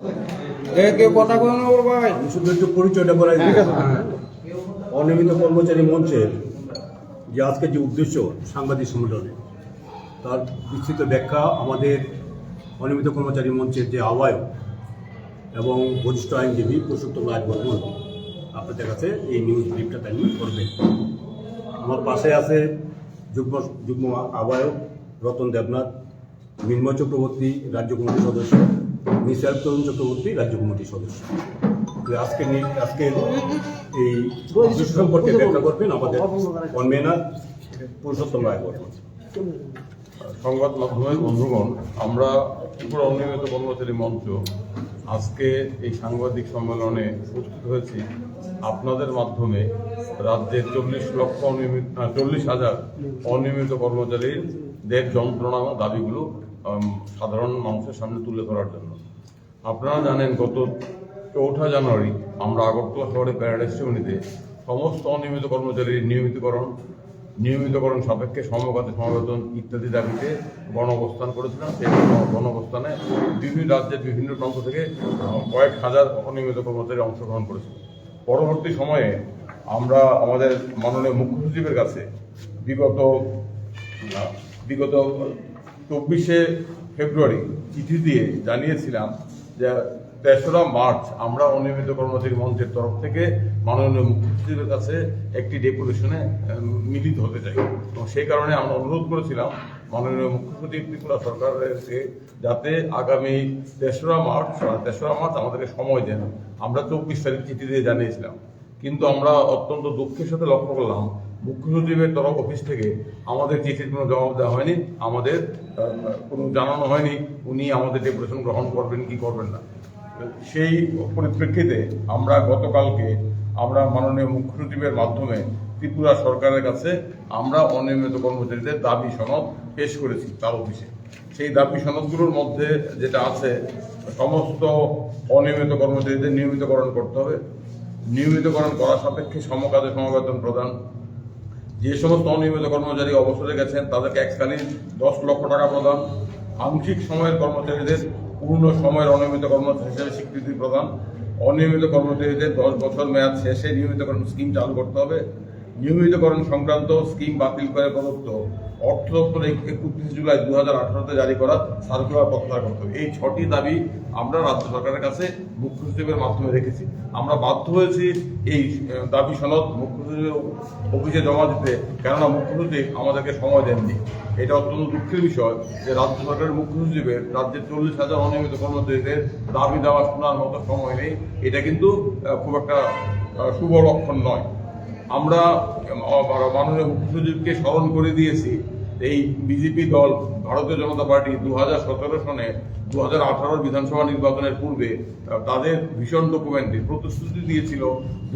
এ কথা বলো ভাই। শুধু একটু পরিচয়টা বলাই হ্যাঁ। অনিয়মিত কর্মচারী মঞ্চের যে আজকে যে উদ্দেশ্য সাংবাদিক সম্মেলনে তার বিস্তৃত ব্যাখ্যা আমাদের অনিয়মিত কর্মচারী মঞ্চের যে আহ্বায়ক এবং বরিষ্ঠ আইনজীবী পুরুষোত্তম রাজ বর্মন আপনাদের কাছে এই নিউজ ব্রিফটা তাই করবেন আমার পাশে আছে যুগ্ম যুগ্ম আহ্বায়ক রতন দেবনাথ মিন্ময় চক্রবর্তী রাজ্য কমিটির সদস্য মিসাইল তরুণ চক্রবর্তী রাজ্য কমিটির সদস্য। আজকে আজকে এই সম্পর্কে ব্যাখ্যা করবেন, আমাদের কনভেনার পুরুষোত্তম রায় বর্মন সংবাদ মাধ্যমের বন্ধুগণ, আমরা ত্রিপুরা অনিয়মিত কর্মচারী মঞ্চ আজকে এই সাংবাদিক সম্মেলনে উপস্থিত হয়েছি। আপনাদের মাধ্যমে রাজ্যের চল্লিশ লক্ষ অনিয়মিত চল্লিশ হাজার অনিয়মিত কর্মচারীর দের যন্ত্রণা দাবিগুলো সাধারণ মানুষের সামনে তুলে ধরার জন্য। আপনারা জানেন গত চৌঠা জানুয়ারি আমরা আগরতলা শহরে প্যারাডাইস চৌনিতে সমস্ত অনিয়মিত কর্মচারীর নিয়মিতকরণ নিয়মিতকরণ সাপেক্ষে সমকাতে সমবেতন ইত্যাদি দাবিতে গণ অবস্থান করেছিলাম। সেই গণ- গণ অবস্থানে বিভিন্ন রাজ্যের বিভিন্ন প্রান্ত থেকে কয়েক হাজার অনিয়মিত কর্মচারী অংশগ্রহণ করেছিল পরবর্তী সময়ে আমরা আমাদের মাননীয় মুখ্য সচিবের কাছে বিগত বিগত চব্বিশে ফেব্রুয়ারি চিঠি দিয়ে জানিয়েছিলাম যে তেসরা মার্চ, আমরা অনিয়মিত কর্মচারী মঞ্চের তরফ থেকে মাননীয় মুখ্য সচিবের কাছে একটি ডেপুটেশনে মিলিত হতে চাই। এবং সেই কারণে আমরা অনুরোধ করেছিলাম মাননীয় মুখ্য সচিব ত্রিপুরা সরকারের যাতে আগামী তেসরা মার্চ তেসরা মার্চ আমাদেরকে সময় দেন। আমরা চব্বিশ তারিখ চিঠি দিয়ে জানিয়েছিলাম। কিন্তু আমরা অত্যন্ত দুঃখের সাথে লক্ষ্য করলাম মুখ্য সচিবের তরফ অফিস থেকে আমাদের চিঠির কোনো জবাব দেওয়া হয়নি, আমাদের কোনো জানানো হয়নি, উনি আমাদের ডেপুটেশন গ্রহণ করবেন কি করবেন না। সেই পরিপ্রেক্ষিতে আমরা গতকালকে আমরা মাননীয় মুখ্য সচিবের মাধ্যমে ত্রিপুরা সরকারের কাছে আমরা অনিয়মিত কর্মচারীদের দাবি সনদ পেশ করেছি তার অফিসে। সেই দাবি সনদগুলোর মধ্যে যেটা আছে, সমস্ত অনিয়মিত কর্মচারীদের নিয়মিতকরণ করতে হবে। নিয়মিতকরণ করা সাপেক্ষে সমকাজে সমবেতন প্রদান যে সমস্ত অনিয়মিত কর্মচারী অবসরে গেছেন, তাদেরকে এককালীন দশ লক্ষ টাকা প্রদান, আংশিক সময়ের কর্মচারীদের পূর্ণ সময়ের অনিয়মিত কর্মচারী হিসেবে স্বীকৃতি প্রদান, অনিয়মিত কর্মচারীদের দশ বছর মেয়াদ শেষে নিয়মিত কর্ম স্কিম চালু করতে হবে। নিয়মিতকরণ সংক্রান্ত স্কিম বাতিল করে প্রদত্ত অর্থ দপ্তর একত্রিশে জুলাই দু হাজার আঠারোতে জারি করা সার্কুলার প্রত্যাহার করতে এই ছটি দাবি আমরা রাজ্য সরকারের কাছে মুখ্য সচিবের মাধ্যমে রেখেছি। আমরা বাধ্য হয়েছি এই দাবি সনদ মুখ্য সচিবের অফিসে জমা দিতে, কেননা মুখ্য সচিব আমাদেরকে সময় দেননি। এটা অত্যন্ত দুঃখের বিষয় যে রাজ্য সরকারের মুখ্য সচিবের রাজ্যের চল্লিশ হাজার অনিয়মিত কর্মচারীদের দাবি দেওয়া শোনার মতো সময় নেই। এটা কিন্তু খুব একটা শুভ লক্ষণ নয়। আমরা মাননীয় মুখ্য সচিবকে স্মরণ করে দিয়েছি, এই বিজেপি দল, ভারতীয় জনতা পার্টি দু হাজার সতেরো সনে দু হাজার আঠারোর বিধানসভা নির্বাচনের পূর্বে তাদের ভীষণ ডকুমেন্টে প্রতিশ্রুতি দিয়েছিল,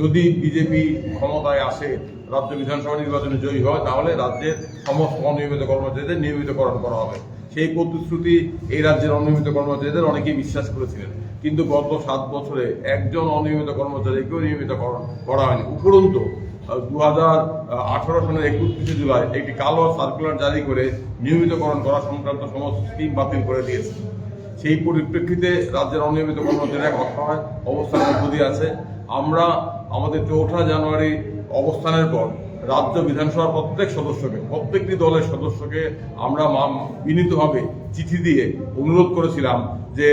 যদি বিজেপি ক্ষমতায় আসে, রাজ্য বিধানসভা নির্বাচনে জয়ী হয়, তাহলে রাজ্যের সমস্ত অনিয়মিত কর্মচারীদের নিয়মিতকরণ করা হবে। সেই প্রতিশ্রুতি এই রাজ্যের অনিয়মিত কর্মচারীদের অনেকেই বিশ্বাস করেছিলেন। কিন্তু গত সাত বছরে একজন অনিয়মিত কর্মচারীকেও নিয়মিতকরণ করা হয়নি। উপরন্তু দু হাজার আঠারো সালের একত্রিশে জুলাই একটি কালো সার্কুলার জারি করে নিয়মিতকরণ করা সংক্রান্ত সমস্ত স্কিম বাতিল করে দিয়েছে। সেই পরিপ্রেক্ষিতে রাজ্যের অনিয়মিত কর্মচারীরা এক অসহায় অবস্থানের মধ্য আছে। আমরা আমাদের চৌঠা জানুয়ারি অবস্থানের পর রাজ্য বিধানসভার প্রত্যেক সদস্যকে, প্রত্যেকটি দলের সদস্যকে আমরা বিনীতভাবে চিঠি দিয়ে অনুরোধ করেছিলাম যে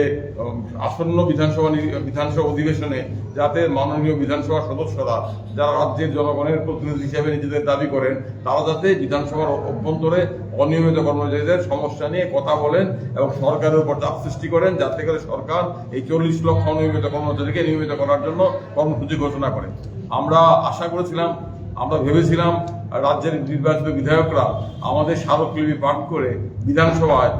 আসন্ন বিধানসভা বিধানসভা অধিবেশনে যাতে মাননীয় বিধানসভার সদস্যরা, যারা রাজ্যের জনগণের প্রতিনিধি হিসেবে নিজেদের দাবি করেন, তারা যাতে বিধানসভার অভ্যন্তরে অনিয়মিত কর্মচারীদের সমস্যা নিয়ে কথা বলেন এবং সরকারের উপর চাপ সৃষ্টি করেন, যাতে করে সরকার এই চল্লিশ লক্ষ অনিয়মিত কর্মচারীকে নিয়মিত করার জন্য কর্মসূচি ঘোষণা করে। আমরা আশা করেছিলাম আমরা ভেবেছিলাম রাজ্যের নির্বাচিত বিধায়করা আমাদের স্মারকলিপি পাঠ করে বিধানসভায়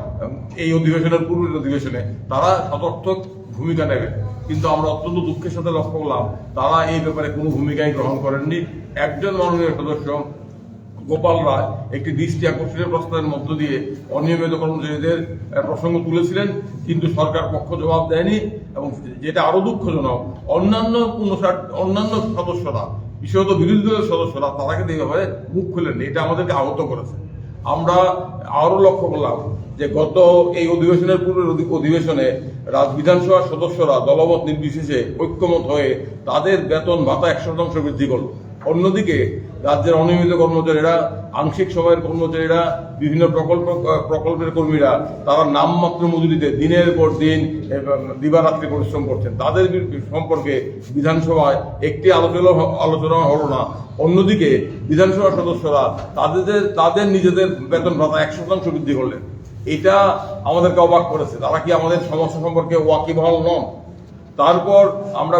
এই অধিবেশনের পূর্বের অধিবেশনে তারা সদর্থক ভূমিকা নেবে। কিন্তু আমরা অত্যন্ত দুঃখের সাথে লক্ষ্য করলাম, তারা এই ব্যাপারে কোনো ভূমিকাই গ্রহণ করেননি। একজন মাননীয় সদস্য, গোপাল রায়, একটি দৃষ্টি আকর্ষণের প্রস্তাবের মধ্য দিয়ে অনিয়মিত কর্মচারীদের প্রসঙ্গ তুলেছিলেন, কিন্তু সরকার পক্ষ জবাব দেয়নি এবং যেটা আরও দুঃখজনক, অন্যান্য অন্যান্য সদস্যরা বিশেষত বিরোধী দলের সদস্যরা তারা কিন্তু এইভাবে মুখ খুলেননি এটা আমাদেরকে আহত করেছে। আমরা আরও লক্ষ্য করলাম যে গত এই অধিবেশনের পূর্বের অধিবেশনে রাজ বিধানসভার সদস্যরা দলমত নির্বিশেষে ঐক্যমত হয়ে তাদের বেতন ভাতা এক শতাংশ বৃদ্ধি করল। অন্যদিকে রাজ্যের অনিয়মিত কর্মচারীরা, আংশিক সময়ের কর্মচারীরা, বিভিন্ন প্রকল্প প্রকল্পের কর্মীরা, তারা নামমাত্র মজুরিতে দিনের পর দিন দিবারাত্রি পরিশ্রম করছেন। তাদের সম্পর্কে বিধানসভায় একটি আলোচনা আলোচনা হলো না। অন্যদিকে বিধানসভা সদস্যরা তাদের তাদের নিজেদের বেতন ভাতা এক শতাংশ বৃদ্ধি করলেন। এটা আমাদেরকে অবাক করেছে। তারা কি আমাদের সমস্যা সম্পর্কে ওয়াকিবহাল নন? তারপর আমরা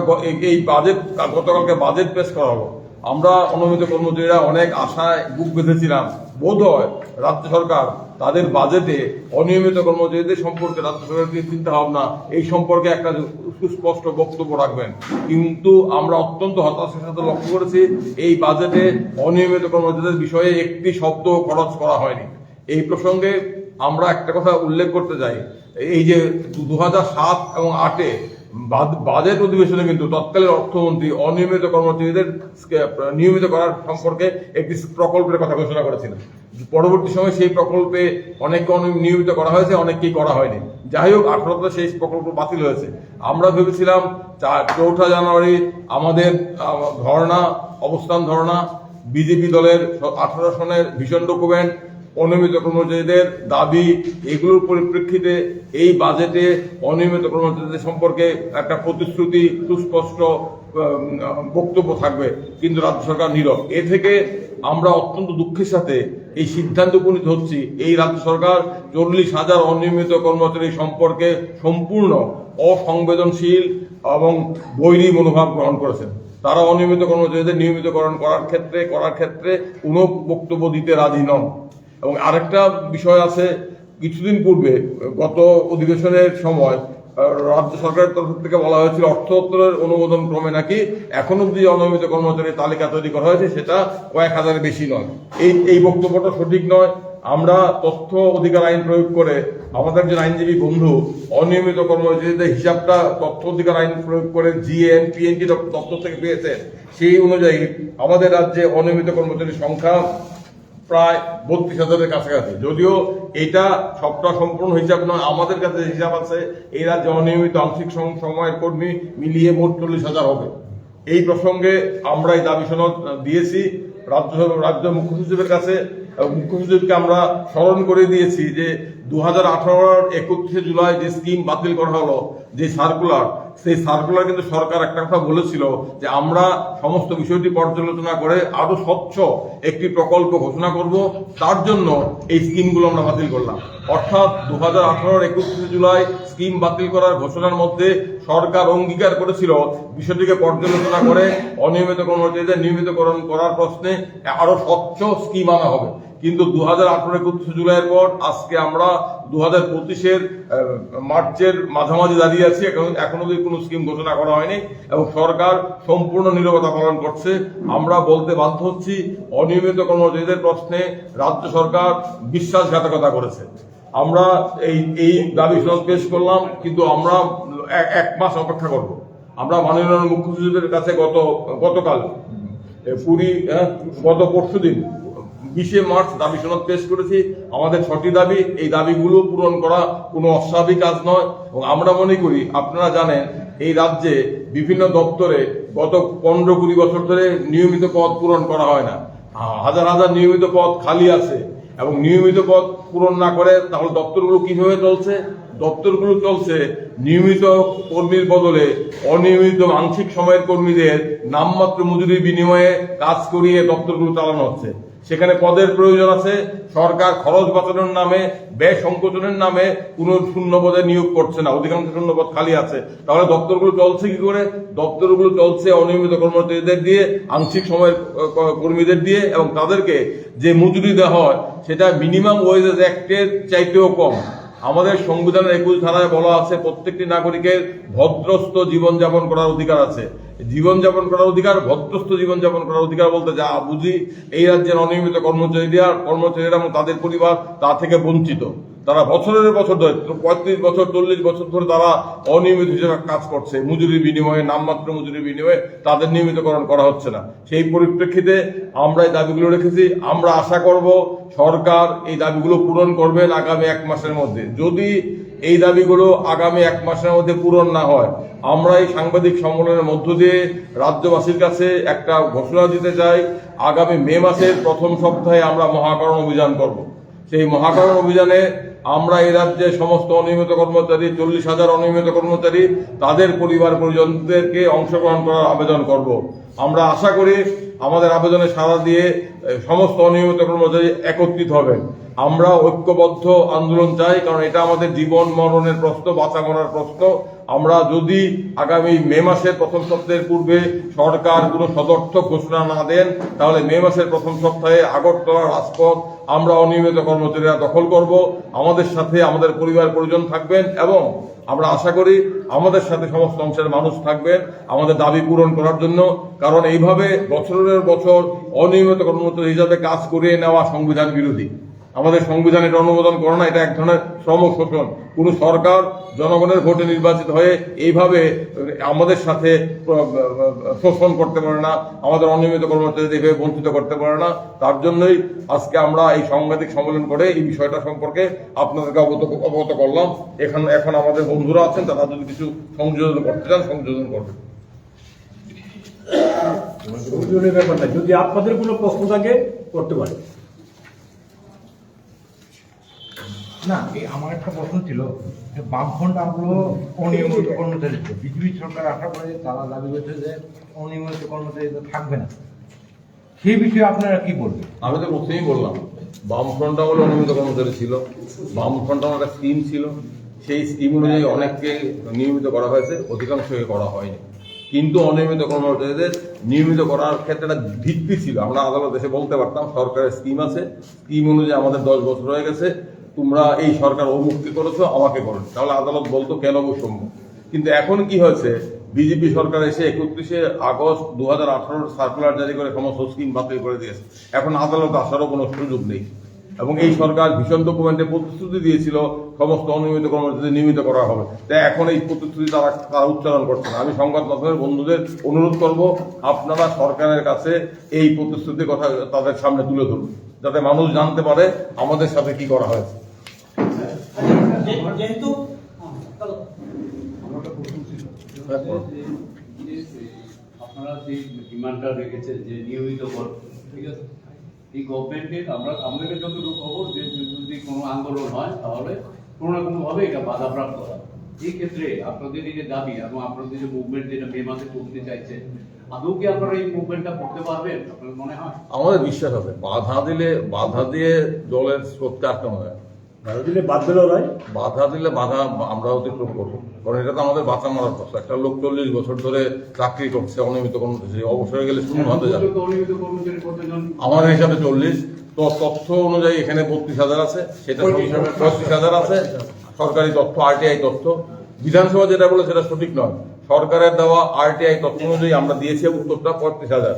এই বাজেট, গতকালকে বাজেট পেশ করা হলো। আমরা অনুমিত কর্মচারীরা অনেক আশায় বুক বেঁধেছিলাম। বোধ হয় রাজ্য সরকার তাদের বাজেটে অনিয়মিত কর্মচারীদের সম্পর্কে রাজ্য সরকারের চিন্তা ভাবনা, এই সম্পর্কে একটা সুস্পষ্ট বক্তব্য রাখবেন। কিন্তু আমরা অত্যন্ত হতাশার সাথে লক্ষ্য করেছি, এই বাজেটে অনিয়মিত কর্মচারীদের বিষয়ে একটি শব্দ খরচ করা হয়নি। এই প্রসঙ্গে আমরা একটা কথা উল্লেখ করতে চাই। এই যে দু হাজার সাত এবং আটে বাজেট অধিবেশনে কিন্তু তৎকালীন অর্থমন্ত্রী অনিয়মিত কর্মচারীদের নিয়মিত করার সম্পর্কে একটি প্রকল্পের কথা ঘোষণা করেছিলেন। পরবর্তী সময় সেই প্রকল্পে অনেককে অনি- নিয়মিত করা হয়েছে, অনেককেই করা হয়নি। যাই হোক আঠারোতে সেই প্রকল্প বাতিল হয়েছে। আমরা ভেবেছিলাম চৌঠা জানুয়ারি আমাদের ধর্ণা, অবস্থান ধর্ণা, বিজেপি দলের আঠারো সনের ভীষণ ডকুমেন্ট অনিয়মিত কর্মচারীদের দাবি এগুলোর পরিপ্রেক্ষিতে এই বাজেটে অনিয়মিত কর্মচারীদের সম্পর্কে একটা প্রতিশ্রুতি, সুস্পষ্ট বক্তব্য থাকবে। কিন্তু রাজ্য সরকার নীরব। এ থেকে আমরা অত্যন্ত দুঃখের সাথে এই সিদ্ধান্ত উপনীত হচ্ছি। এই রাজ্য সরকার চল্লিশ হাজার অনিয়মিত কর্মচারী সম্পর্কে সম্পূর্ণ অসংবেদনশীল এবং বৈরী মনোভাব গ্রহণ করেছেন। তারা অনিয়মিত কর্মচারীদের নিয়মিতকরণ করার ক্ষেত্রে করার ক্ষেত্রে কোনো বক্তব্য দিতে রাজি নন। এবং আরেকটা বিষয় আছে, কিছুদিন পূর্বে, গত অধিবেশনের সময় রাজ্য সরকারের তরফ থেকে বলা হয়েছিল অর্থ দপ্তরের অনুমোদন ক্রমে নাকি এখন অব্দি অনিয়মিত কর্মচারীর তালিকা তৈরি করা হয়েছে, সেটা কয়েক হাজারের বেশি নয়। এই এই বক্তব্যটা সঠিক নয়। আমরা তথ্য অধিকার আইন প্রয়োগ করে আমাদের একজন আইনজীবী বন্ধু, অনিয়মিত কর্মচারীদের হিসাবটা তথ্য অধিকার আইন প্রয়োগ করে জিএন পিএনটি দপ্তর থেকে পেয়েছে, সেই অনুযায়ী আমাদের রাজ্যে অনিয়মিত কর্মচারীর সংখ্যা প্রায় বত্রিশ হাজারের কাছাকাছি। যদিও এটা সবটা সম্পূর্ণ হিসাব নয়, আমাদের কাছে হিসাব আছে, এই রাজ্যে অনিয়মিত আংশিক সময়ের কর্মী মিলিয়ে মোট চল্লিশ হাজার হবে। এই প্রসঙ্গে আমরা এই দাবি সনদ দিয়েছি রাজ্য রাজ্য মুখ্য সচিবের কাছে মুখ্য সচিবকে আমরা স্মরণ করে দিয়েছি যে দু হাজার আঠারোর একত্রিশে জুলাই যে স্কিম বাতিল করা হলো, যে সার্কুলার সেই সার্কুলার কিন্তু সরকার একটা কথা বলেছিল যে আমরা সমস্ত বিষয়টি পর্যালোচনা করে আরও স্বচ্ছ একটি প্রকল্প ঘোষণা করব। তার জন্য এই স্কিমগুলো আমরা বাতিল করলাম। অর্থাৎ দু হাজার আঠারোর একত্রিশে জুলাই স্কিম বাতিল করার ঘোষণার মধ্যে সরকার অঙ্গীকার করেছিল বিষয়টিকে পর্যালোচনা করে অনিয়মিত কর্মচারীদের নিয়মিতকরণ করার প্রশ্নে আরও স্বচ্ছ স্কিম আনা হবে। কিন্তু দু হাজার আঠারো একত্রিশে জুলাইয়ের পর আজকে আমরা দু হাজার পঁচিশের মার্চের মাঝামাঝি দাঁড়িয়ে আছি। এখন এখনও অব্দি কোনো স্কিম ঘোষণা করা হয়নি এবং সরকার সম্পূর্ণ নীরবতা পালন করছে। আমরা বলতে বাধ্য হচ্ছি অনিয়মিত কর্মচারীদের প্রশ্নে রাজ্য সরকার বিশ্বাসঘাতকতা করেছে। আমরা এই এই দাবি সনদ পেশ করলাম কিন্তু আমরা এক- এক মাস অপেক্ষা করব। আমরা মাননীয় মুখ্য সচিবের কাছে গত গতকাল পুরী হ্যাঁ, গত পরশু দিন বিশে মার্চ দাবি সনদ পেশ করেছি। আমাদের ছটি দাবি, এই দাবিগুলো পূরণ করা কোনো অস্বাভাবিক কাজ নয়। এবং আমরা মনে করি, আপনারা জানেন, এই রাজ্যে বিভিন্ন দপ্তরে গত পনেরো কুড়ি বছর ধরে নিয়মিত পদ পূরণ করা হয় না। হাজার হাজার নিয়মিত পদ খালি আছে। এবং নিয়মিত পদ পূরণ না করে তাহলে দপ্তরগুলো কীভাবে চলছে? দপ্তরগুলো চলছে নিয়মিত কর্মীর বদলে অনিয়মিত আংশিক সময়ের কর্মীদের নামমাত্র মজুরির বিনিময়ে কাজ করিয়ে দপ্তরগুলো চালানো হচ্ছে। সেখানে পদের প্রয়োজন আছে। সরকার খরচ বাঁচানোর নামে, ব্যয় সংকোচনের নামে কোনো শূন্য পদে নিয়োগ করছে না। অধিকাংশ শূন্য পদ খালি আছে। তাহলে দপ্তরগুলো চলছে কি করে? দপ্তরগুলো চলছে অনিয়মিত কর্মচারীদের দিয়ে, আংশিক সময়ের কর্মীদের দিয়ে এবং তাদেরকে যে মজুরি দেওয়া হয়, সেটা মিনিমাম ওয়েজেস অ্যাক্টের চাইতেও কম। আমাদের সংবিধানের একুশ ধারায় বলা আছে, প্রত্যেকটি নাগরিকের ভদ্রস্থ জীবনযাপন করার অধিকার আছে। জীবনযাপন করার অধিকার, ভদ্রস্থ জীবনযাপন করার অধিকার বলতে যা বুঝি, এই রাজ্যের অনিয়মিত কর্মচারীরা কর্মচারীরা এবং তাদের পরিবার তা থেকে বঞ্চিত। তারা বছরের বছর ধরে, পঁয়ত্রিশ বছর, চল্লিশ বছর ধরে তারা অনিয়মিত হিসেবে কাজ করছে। মজুরির বিনিময়ে, নামমাত্র মজুরির বিনিময়ে তাদের নিয়মিতকরণ করা হচ্ছে না। সেই পরিপ্রেক্ষিতে আমরা এই দাবিগুলো রেখেছি। আমরা আশা করব সরকার এই দাবিগুলো পূরণ করবেন আগামী এক মাসের মধ্যে। যদি এই দাবিগুলো আগামী এক মাসের মধ্যে পূরণ না হয়, আমরা এই সাংবাদিক সম্মেলনের মধ্য দিয়ে রাজ্যবাসীর কাছে একটা ঘোষণা দিতে চাই। আগামী মে মাসের প্রথম সপ্তাহে আমরা মহাকরণ অভিযান করব। সেই মহাকরণ অভিযানে আমরা এই রাজ্যে সমস্ত অনিয়মিত কর্মচারী, চল্লিশ হাজার অনিয়মিত কর্মচারী, তাদের পরিবার পরিজনদেরকে অংশগ্রহণ করার আবেদন করব। আমরা আশা করি আমাদের আবেদনে সাড়া দিয়ে সমস্ত অনিয়মিত কর্মচারী একত্রিত হবেন। আমরা ঐক্যবদ্ধ আন্দোলন চাই, কারণ এটা আমাদের জীবন মরণের প্রশ্ন, বাঁচা মরার প্রশ্ন। আমরা যদি আগামী মে মাসের প্রথম সপ্তাহের পূর্বে সরকার কোনো সদর্থক ঘোষণা না দেন, তাহলে মে মাসের প্রথম সপ্তাহে আগরতলা রাজপথ আমরা অনিয়মিত কর্মচারীরা দখল করব, আমাদের সাথে আমাদের পরিবার পরিজন থাকবেন এবং আমরা আশা করি আমাদের সাথে সমস্ত অংশের মানুষ থাকবেন আমাদের দাবি পূরণ করার জন্য। কারণ এইভাবে বছরের বছর অনিয়মিত কর্মচারী হিসাবে কাজ করিয়ে নেওয়া সংবিধান বিরোধী। আমাদের সংবিধান এটা অনুমোদন করে না, এটা এক ধরনের শ্রম শোষণ। কোন সরকার জনগণের ভোটে নির্বাচিত হয়ে এইভাবে আমাদের সাথে শোষণ করতে পারে না, আমাদের অনিয়মিত কর্মচারীদের এইভাবে বঞ্চিত করতে পারে না, তার জন্যই আজকে আমরা এই সাংবাদিক সম্মেলন করে এই বিষয়টা সম্পর্কে আপনাদেরকে অবগত অবগত করলাম। এখন এখন আমাদের বন্ধুরা আছেন, তারা যদি কিছু সংযোজন করতে চান, সংযোজন করবেন সংযোজনের ব্যাপার না যদি আপনাদের কোনো প্রশ্ন থাকে, করতে পারে না এই আমার একটা প্রশ্ন ছিল যে বামফ্রন্ট আমগুলো অনিয়মিত কর্মচারী ছিল বিজেপি সরকার আসার পরে তারা দাবি করছে যে অনিয়মিত কর্মচারী তো থাকবে না। সেই বিষয়ে আপনারা কি বলবেন? আমি তো প্রথমেই বললাম বামফ্রন্ট আমলে অনিয়মিত কর্মচারী ছিল। বামফ্রন্ট আমার একটা স্কিম ছিল। সেই স্কিম অনুযায়ী অনেককে নিয়মিত করা হয়েছে অধিকাংশকে করা হয়নি। কিন্তু অনিয়মিত কর্মচারীদের নিয়মিত করার ক্ষেত্রে একটা ভিত্তি ছিল। আমরা আদালত এসে বলতে পারতাম সরকারের স্কিম আছে। স্কিম অনুযায়ী আমাদের দশ বছর হয়ে গেছে। তোমরা এই সরকার অমুক্তি করেছ, আমাকে করো তাহলে আদালত বলতো, কেন বৈষম্য কিন্তু এখন কি হয়েছে? বিজেপি সরকার এসে একত্রিশে আগস্ট দু হাজার সার্কুলার জারি করে সমস্ত স্কিম বাতিল করে দিয়েছে। এখন আদালত আসারও কোনো সুযোগ নেই। এবং এই সরকার ভীষণ ডকুমেন্টে প্রতিশ্রুতি দিয়েছিল, সমস্ত অনিয়মিত কর্মচারীদের নিয়মিত করা হবে। তাই এখন এই প্রতিশ্রুতি তারা তারা উচ্চারণ করছে না? আমি সংবাদ মাধ্যমের বন্ধুদের অনুরোধ করব, আপনারা সরকারের কাছে এই প্রতিশ্রুতির কথা তাদের সামনে তুলে ধরুন। যাতে মানুষ জানতে পারে আমাদের সাথে কি করা হয়েছে। যেহেতু আপনারা যে ডিমান্ডটা রেখেছেন যে নিয়মিত ঠিক আছে? এই গভর্নমেন্টের আমরা আমাদের যতটুকু খবর যে যদি কোনো আন্দোলন হয় তাহলে কোনো না কোনো ভাবে এটা বাধাপ্রাপ্ত হয়। এই ক্ষেত্রে আপনাদের এই যে দাবি এবং আপনাদের যে মুভমেন্ট যেটা মে মাসে করতে চাইছে আদৌ কি আপনারা এই মুভমেন্টটা করতে পারবেন? আপনার মনে হয়? আমাদের বিশ্বাস আছে বাধা দিলে বাধা দিয়ে জলের স্রোতকে আটকানো যায়। ভালো দিলে বাদ দিলেও নয় বাধা দিলে বাধা আমরা অতিক্রম করব। কারণ এটা তো আমাদের বাঁচা মারার প্রশ্ন একটা লোক চল্লিশ বছর ধরে চাকরি করছে অনিয়মিত কর্মচারী অবসরে গেলে শূন্য হাতে যাবে। আমার হিসাবে চল্লিশ। তো তথ্য অনুযায়ী এখানে বত্রিশ হাজার আছে সেটা পঁয়ত্রিশ হাজার। আছে। সরকারি তথ্য আরটিআই তথ্য। বিধানসভা যেটা বলে সেটা সঠিক নয়। সরকারের দেওয়া আরটিআই তথ্য অনুযায়ী আমরা দিয়েছি উত্তরটা পঁয়ত্রিশ হাজার।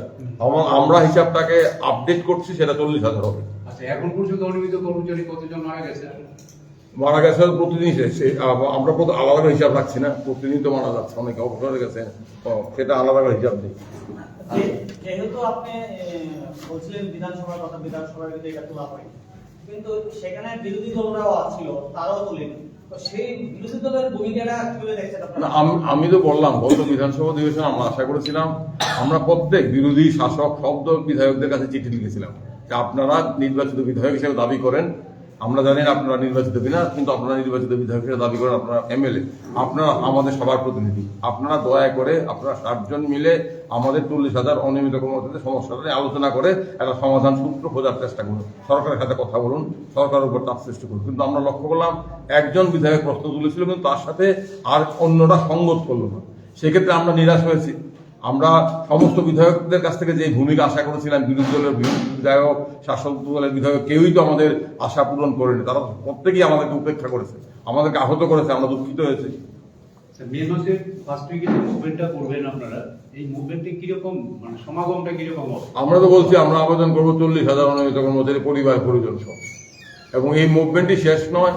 আমরা হিসাবটাকে আপডেট করছি সেটা চল্লিশ হাজার হবে। আচ্ছা এখন পর্যন্ত অনিয়মিত কর্মচারী কতজন মারা গেছে? মারা গেছে প্রতিদিন আমরা আলাদা করে হিসাব রাখছি না প্রতিদিন তো মারা যাচ্ছে অনেকে অবসরে গেছে সেটা আলাদা করে হিসাব দিই যে- যেহেতু আপনি বলছিলেন বিধানসভার কথা বিধানসভার কিন্তু এটা তোলা হয়। কিন্তু সেখানে বিরোধী দলরাও ছিল তারাও তোলেন। আমি তো বললাম গত বিধানসভা অধিবেশনে আমরা আশা করেছিলাম আমরা প্রত্যেক বিরোধী শাসক শব্দ বিধায়কদের কাছে চিঠি লিখেছিলাম। যে আপনারা নির্বাচিত বিধায়ক হিসেবে দাবি করেন, আমরা জানি আপনারা নির্বাচিত কিনা, কিন্তু আপনারা নির্বাচিত বিধায়ক হিসেবে দাবি করেন, আপনারা এমএলএ। আপনারা আমাদের সবার প্রতিনিধি। আপনারা দয়া করে আপনারা ষাটজন মিলে আমাদের চল্লিশ হাজার অনিয়মিত কর্মচারীদের সমস্যাটা নিয়ে আলোচনা করে একটা সমাধান সূত্র খোঁজার চেষ্টা করুন। সরকারের সাথে কথা বলুন, সরকারের উপর চাপ সৃষ্টি করুন। কিন্তু আমরা লক্ষ্য করলাম, একজন বিধায়ক প্রশ্ন তুলেছিল, কিন্তু তার সাথে আর অন্যরা সঙ্গত করল না। সেক্ষেত্রে আমরা নিরাশ হয়েছি। আমরা সমস্ত বিধায়কদের কাছ থেকে যে ভূমিকা আশা করেছিলাম বিরোধী দলের বিধায়ক শাসক দলের বিধায়ক কেউই তো আমাদের আশা পূরণ করেনি। তারা প্রত্যেকেই আমাদেরকে উপেক্ষা করেছে আমাদেরকে আহত করেছে আমরা দুঃখিত হয়েছি। আচ্ছা, মে মাসের ফার্স্ট উইকে যে মুভমেন্টটা করবেন আপনারা এই মুভমেন্টে কীরকম মানে সমাগমটা কীরকম হবে? আমরা তো বলছি আমরা আবেদন করব চল্লিশ হাজার অনিয়মিত কর্মচারী পরিবার পরিজন সহ। এবং এই মুভমেন্টই শেষ নয়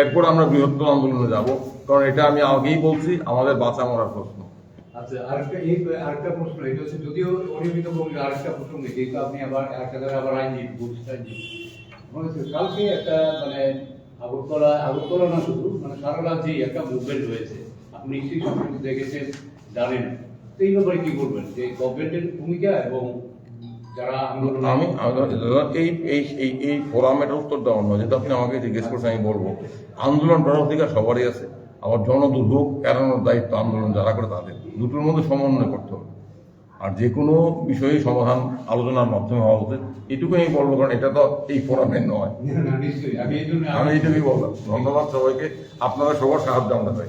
এরপর আমরা বৃহত্তর আন্দোলনে যাব কারণ এটা আমি আগেই বলছি আমাদের বাঁচা মরার প্রশ্ন। আচ্ছা আরেকটা, এই আরেকটা প্রশ্ন, এটা হচ্ছে যদিও অনিয়মিত ভূমিকা, আরেকটা প্রসঙ্গ, যেহেতু আপনি আবার আরেকটা জায়গায় আবার আইনজীবী বুঝতে আইনজীবী। কালকে একটা মানে আগরতলা আগরতলা না শুধু মানে সারা রাজ্যেই একটা মুভমেন্ট হয়েছে আপনি নিশ্চয়ই সব দেখেছেন, জানেন। তো এই ব্যাপারে কি বলবেন? যে গভর্নমেন্টের ভূমিকা এবং যারা আমি এই এই এই এই ফোরামের উত্তর দেওয়ার নয়, যেহেতু আপনি আমাকে জিজ্ঞেস করছেন, আমি বলব। আন্দোলন করার সবারই আছে। আবার জনদুর্ভোগ এড়ানোর দায়িত্ব আন্দোলন যারা করে তাদের। দুটোর মধ্যে সমন্বয় করতে হবে। আর যে কোনো বিষয়ে সমাধান আলোচনার মাধ্যমে হওয়া উচিত। এটুকু আমি বলব কারণ এটা তো এই ফোরামে নয়। আমি এইটুকুই বললাম ধন্যবাদ সবাইকে। আপনারা সবার সাহায্য আমরা চাই।